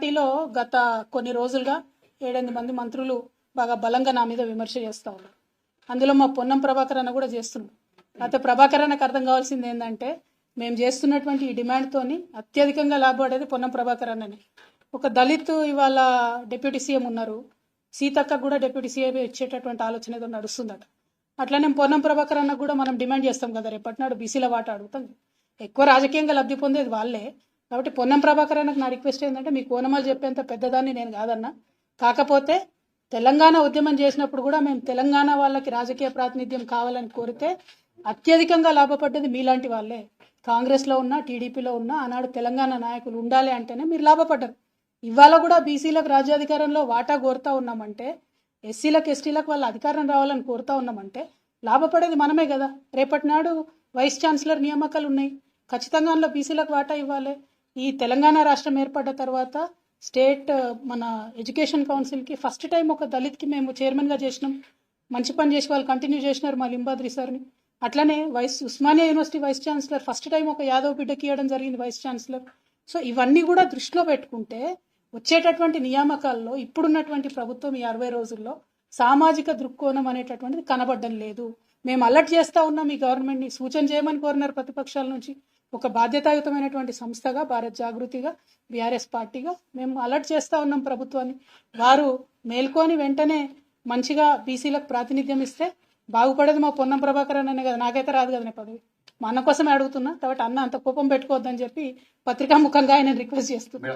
పార్టీలో గత కొన్ని రోజులుగా ఏడెనిమిది మంది మంత్రులు బాగా బలంగా నా మీద విమర్శ చేస్తూ ఉన్నారు. అందులో మా పొన్నం ప్రభాకర్ అన్న కూడా చేస్తున్నాం అయితే ప్రభాకర్ అన్నకు అర్థం కావాల్సింది ఏంటంటే మేము చేస్తున్నటువంటి ఈ డిమాండ్తోని అత్యధికంగా లాభపడేది పొన్నం ప్రభాకర్ అన్నని. ఒక దళిత్ ఇవాళ డిప్యూటీ సీఎం ఉన్నారు. సీతక్క కూడా డిప్యూటీ సీఎం ఇచ్చేటటువంటి ఆలోచన ఏదో నడుస్తుందట. అట్లనే పొన్నం ప్రభాకర్ అన్న కూడా మనం డిమాండ్ చేస్తాం కదా రేపటినాడు బీసీల వాట అడుగుతాం. ఎక్కువ రాజకీయంగా లబ్ధి పొందేది వాళ్ళే. కాబట్టి పొన్నం ప్రభాకర్ అన్నకు నా రిక్వెస్ట్ ఏంటంటే మీ కోనమాలు చెప్పేంత పెద్దదాన్ని నేను కాదన్నా. కాకపోతే తెలంగాణ ఉద్యమం చేసినప్పుడు కూడా మేము తెలంగాణ వాళ్ళకి రాజకీయ ప్రాతినిధ్యం కావాలని కోరితే అత్యధికంగా లాభపడ్డది మీలాంటి వాళ్ళే. కాంగ్రెస్లో ఉన్న టీడీపీలో ఉన్న ఆనాడు తెలంగాణ నాయకులు ఉండాలి అంటేనే మీరు లాభపడ్డారు. ఇవాళ కూడా బీసీలకు రాజ్యాధికారంలో వాటా కోరుతా ఉన్నామంటే ఎస్సీలకు ఎస్టీలకు వాళ్ళ అధికారం రావాలని కోరుతా ఉన్నామంటే లాభపడేది మనమే కదా. రేపటి నాడు వైస్ ఛాన్సలర్ నియామకాలు ఉన్నాయి. ఖచ్చితంగా అందులో బీసీలకు వాటా ఇవ్వాలి. ఈ తెలంగాణ రాష్ట్రం ఏర్పడ్డ తర్వాత స్టేట్ మన ఎడ్యుకేషన్ కౌన్సిల్కి ఫస్ట్ టైం ఒక దళిత్కి మేము చైర్మన్గా చేసినాం. మంచి పని చేసి వాళ్ళు కంటిన్యూ చేసినారు మా లింబాద్రి సార్ని. అట్లనే vice Osmania university vice chancellor first time ఒక యాదవ్ బిడ్డకి ఇవ్వడం జరిగింది వైస్ ఛాన్సలర్. సో ఇవన్నీ కూడా దృష్టిలో పెట్టుకుంటే వచ్చేటటువంటి నియామకాల్లో ఇప్పుడున్నటువంటి ప్రభుత్వం ఈ అరవై రోజుల్లో సామాజిక దృక్కోణం అనేటటువంటిది కనబడడం లేదు. మేము అలర్ట్ చేస్తా ఉన్నాం ఈ గవర్నమెంట్ని. సూచన చేయమని కోరినారు ప్రతిపక్షాల నుంచి. ఒక బాధ్యతాయుతమైనటువంటి సంస్థగా భారత్ జాగృతిగా బీఆర్ఎస్ పార్టీగా మేము అలర్ట్ చేస్తా ఉన్నాం ప్రభుత్వాన్ని. వారు మేల్కొని వెంటనే మంచిగా బీసీలకు ప్రాతినిధ్యం ఇస్తే బాగుపడేది మా పొన్నం ప్రభాకర్ అనే కదా. నాకైతే రాదు కదా పదవి. మా అన్న కోసమే అడుగుతున్నా. కాబట్టి అన్న అంత కోపం పెట్టుకోవద్దని చెప్పి పత్రికా ముఖంగా ఆయన రిక్వెస్ట్ చేస్తున్నా.